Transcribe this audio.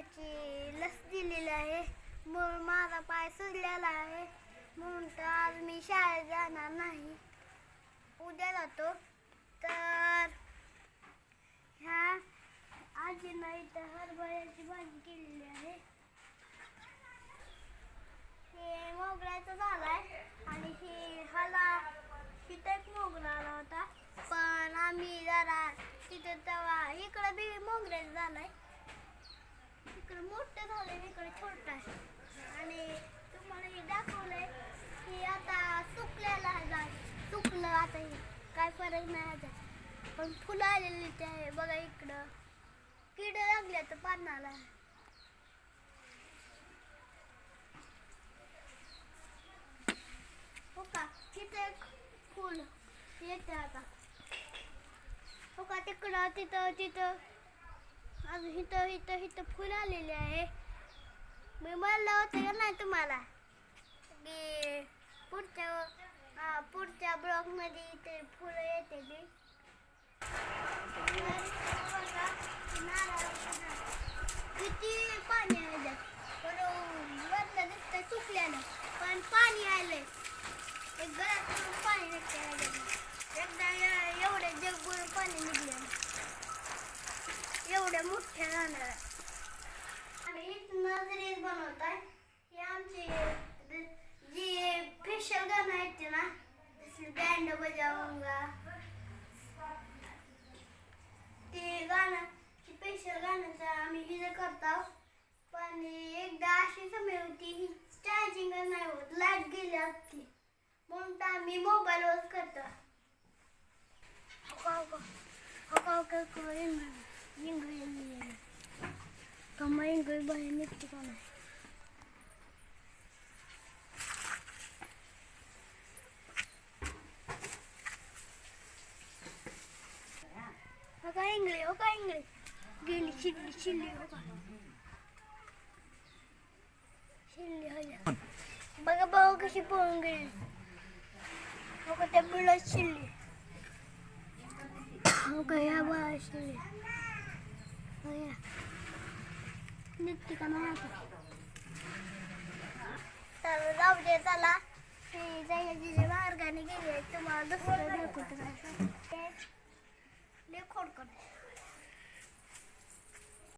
त्याची लस दिलेली आहे. म्हणून माझा पाय सुजलेला आहे. म्हणून तर आज मी शाळेत जाणार नाही. उद्या जातो. तर ह्या आजीनं इथं हरभऱ्याची भाजी केलेली आहे. हे मोगऱ्याचं झालं आहे. आणि हे हला तिथं एक मोगरा आला होता. पण आम्ही जरा तिथे तेव्हा इकडं बी मोगऱ्याचं झालं आहे. इकडे मोठं झालंय इकडे छोटं आहे. आणि तुम्हाला हे दाखवलंय की आता सुकलेलं आहे झाड. सुकलं आता हे काय फरक नाही आता पण फुलं आलेली ते आहे बघा इकडं. किड लागले तर पानाला. हो का? तिथे एक फुल येते आता. हो का? तिकडं तिथं तिथं. अजून इथं इथं इथं फुलं आलेले आहे. मी म्हणलं होतं का नाही तुम्हाला? की पुढच्या पुढच्या ब्लॉकमध्ये इथे फुलं येते ती किती पाणी आहे त्यात. पण वरनं पण पाणी आलंय. एक गळ्यात पाणी नसते एकदा ए- एवढ्या जगभर पाणी निघलं एवढ्या मोठ्या जाणार आणि इथनं बनवताय हे आमची जे फेशियल गाणं आहेत ते ना जसे बँड बजावंगा ते गाणं स्पेशल गाण्याचं आम्ही हे करतो पण एकदा अशी समय होती ही चार्जिंग नाही होत लाइट गेली असती म्हणून तर आम्ही मोबाईलवर करतो हो का, हो का, हो का, हो का, हो का, इंग्रजी इंग्रजी कमा इंग्रजी बाहेर निघते का नाही हो का इंग्लिश हो का इंग्लिश गेली शिल्ली शिल्ली हो का शिल्ली हो जा. बघा भाऊ कशी पळून निघते का तर जाऊ दे चला ते जिजे मार्गाने गेले तुम्हाला दुसरं दाखवतो काय